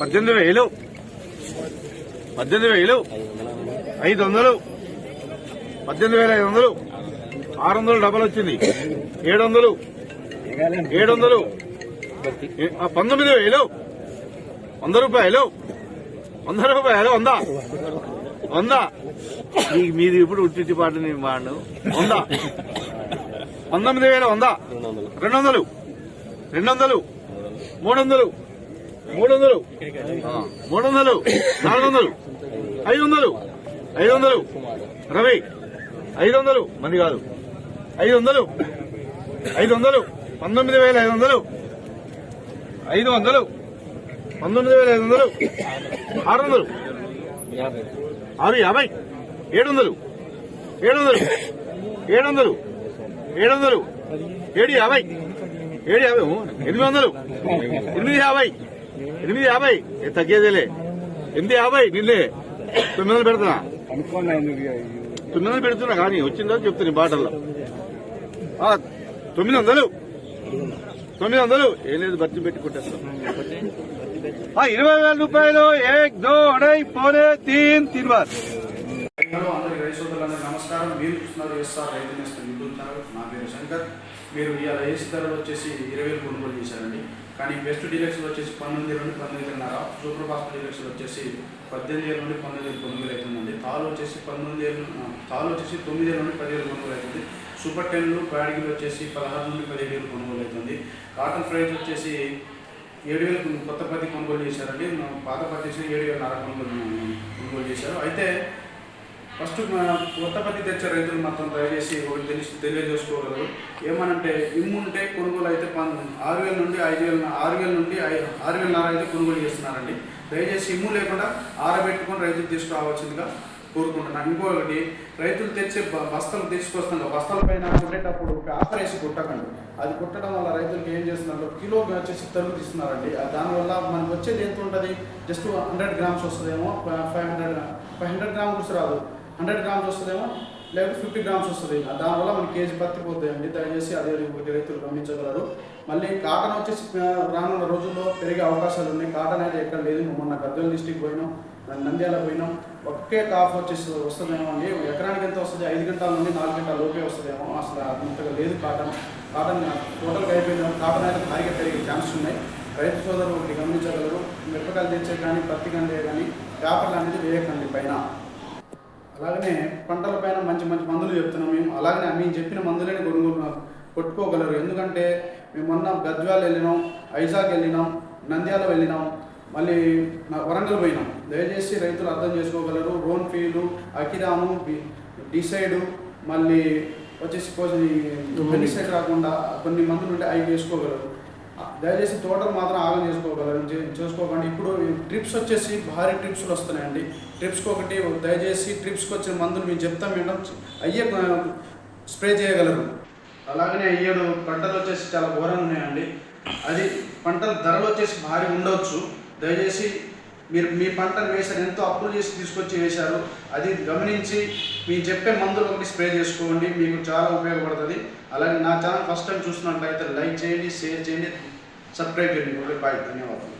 పద్దెనిమిది వేలు. పద్దెనిమిది వేలు. ఐదు వందలు. పద్దెనిమిది వేల ఐదు వందలు. ఆరు వందలు డబల్ వచ్చింది. ఏడు వందలు. ఏడు వందలు. పంతొమ్మిది వేలు. వంద రూపాయలు. వంద రూపాయలు వందా. వందా. మీకు మీది ఇప్పుడు ఉట్టి పాటని నేను వాడు పంతొమ్మిది వేల వందా. రెండు వందలు రెండు వందలు మూడు వందలు మూడు వందలు మూడు వందలు నాలుగు వందలు ఐదు వందలు ఐదు వందలు రవి ఐదు వందలు మంది కాదు. ఐదు వందలు ఐదు వందలు పంతొమ్మిది వేల ఐదు వందలు ఐదు వందలు పంతొమ్మిది వేల ఐదు వందలు ఆరు వందలు ఆరు యాభై. ఏడు వందలు ఏడు వందలు ఏడు వందలు ఏడు వందలు ఏడు యాభై. ఏడు యాభై ఎనిమిది వందలు. ఎనిమిది యాభై. ఎనిమిది యాభై. తగ్గేదేలే. ఎనిమిది యాభై నిన్నే. తొమ్మిది వందలు పెడుతున్నా. తొమ్మిది వందలు పెడుతున్నా కానీ వచ్చిందో చెప్తున్నా బాటల్లో తొమ్మిది వందలు. తొమ్మిది వందలు. ఏం లేదు భర్తీ పెట్టి కొట్టేస్తాం. ఆ, ఇరవై వేల రూపాయలు ఏక్ దో అడై పోనే తీన్ బార్ హలో అందరికి రైతు సోదరులందరికీ నమస్కారం. మీరు చూస్తున్నారు ఎస్ఆర్ రైతు నేస్తం యూట్యూబ్ ఛానల్. నా పేరు శంకర్. మీరు ఇవాళ ఏసీ ధరలు వచ్చేసి ఇరవై వేలు కొనుగోలు చేశారండి. కానీ బెస్ట్ డీలక్స్ వచ్చేసి పంతొమ్మిది నుండి పంతొమ్మిదిన్నర సూపర్ ఫాస్ట్ డీలక్స్ వచ్చేసి పద్దెనిమిది వేల నుండి పంతొమ్మిది వేలు కొనుగోలు అవుతుందండి. తాలు వచ్చేసి పంతొమ్మిది వేలు తాలు వచ్చేసి తొమ్మిది వేల నుండి పదివేలు కొనుగోలు అవుతుంది. సూపర్ టెన్లు బ్యాడ్గిలు వచ్చేసి పదహారు నుండి పదిహేడు వేలు కొనుగోలు అవుతుంది. కాటన్ ప్రైస్ వచ్చేసి ఏడు వేలు కొత్త పత్తి కొనుగోలు చేశారండి. పాత పత్తి ఏడు వేల నర కొనుగోలు కొనుగోలు చేశారు. అయితే ఫస్ట్ కొత్త పత్తి తెచ్చే రైతులు మొత్తం దయచేసి ఒకటి తెలిసి తెలియజేసుకోగలరు. ఏమనంటే ఇమ్ముంటే కొనుగోలు అయితే ఆరు వేల నుండి ఐదు వేల ఆరు వేల నుండి ఐ- ఆరు వేలన్నర అయితే కొనుగోలు చేస్తున్నారండి. దయచేసి ఇమ్ము లేకుండా ఆరబెట్టుకొని రైతులు తీసుకురావాల్సిందిగా కోరుకుంటున్నాను. ఇంకొకటి రైతులు తెచ్చే బస్తాలు తీసుకొస్తాను బస్తాల పైన కొట్టేటప్పుడు ఒక ఆఫర్ వేసి కుట్టకండి. అది కుట్టడం వల్ల రైతులకు ఏం చేస్తున్నారు కిలో వచ్చేసి తరుగు తీస్తున్నారండి. ఆ దానివల్ల మనకు వచ్చేది ఎంత ఉంటుంది? జస్ట్ హండ్రెడ్ గ్రామ్స్ వస్తుందేమో five hundred five hundred grams రాదు. హండ్రెడ్ గ్రామ్స్ వస్తుందేమో లేకపోతే ఫిఫ్టీ గ్రామ్స్ వస్తుంది. దానివల్ల మనకి కేజీ పత్తి పోతాయండి దయచేసి అదే రైతులు గమనించగలరు. మళ్ళీ కాటన్ వచ్చేసి రానున్న రోజుల్లో పెరిగే అవకాశాలు ఉన్నాయి. కాటన్ అయితే ఎక్కడ లేదు. మొన్న గద్దెల డిస్టిక్ పోయినాం నంద్యాల పోయినాం ఒకే కాఫ్ వచ్చేసి వస్తుందేమో అండి. ఎకరానికి ఎంత వస్తుంది? ఐదు గంటల నుండి నాలుగు గంటల లోపే వస్తుందేమో. అసలు అంతగా లేదు కాటన్. కాటన్ టోటల్గా అయిపోయింది. కాటన్ అయితే భారీగా పెరిగే ఛాన్సెస్ ఉన్నాయి. రైతు సోదరులు ఒకటి గమనించగలరు. మిరపకాయలు తెచ్చే కానీ పత్తి కందే కానీ పేపర్లు అనేది వేయకండి పైన. అలాగనే పంటల పైన మంచి మంచి మందులు చెప్తున్నాం. మేము అలాగనే మేము చెప్పిన మందులని కొనుగోలు కొట్టుకోగలరు. ఎందుకంటే మేము మొన్న గద్వాల్ వెళ్ళినాం ఐజాగ్ వెళ్ళినాం నంద్యాల వెళ్ళినాం మళ్ళీ వరంగల్ పోయినాం. దయచేసి రైతులు అర్థం చేసుకోగలరు. రోన్ ఫీలు అకిరాము డిసైడు మళ్ళీ వచ్చేసి కొన్ని రాకుండా కొన్ని మందులు ఉంటే అవి వేసుకోగలరు. దయచేసి తోటలు మాత్రం ఆగం చేసుకోగలరు. చేసుకోకండి. ఇప్పుడు ట్రిప్స్ వచ్చేసి భారీ ట్రిప్స్లు వస్తున్నాయండి. ట్రిప్స్కి ఒకటి దయచేసి ట్రిప్స్కి వచ్చిన మందులు మేము చెప్తాం మేడం అయ్యే స్ప్రే చేయగలరు. అలాగనే అయ్యాడు పంటలు వచ్చేసి చాలా ఘోరంగా ఉన్నాయండి. అది పంటల ధరలు వచ్చేసి భారీ ఉండవచ్చు. దయచేసి మీరు మీ పంటను వేశారు ఎంతో అప్పులు చేసి తీసుకొచ్చి వేశారు అది గమనించి మీరు చెప్పే మందులు ఒకటి స్ప్రే చేసుకోండి మీకు చాలా ఉపయోగపడుతుంది. అలాగే నా ఛానల్ ఫస్ట్ టైం చూస్తున్నట్లయితే లైక్ చేయండి షేర్ చేయండి సబ్స్క్రైబ్ చేయండి. ఓకే బాయ్ ధన్యవాదాలు.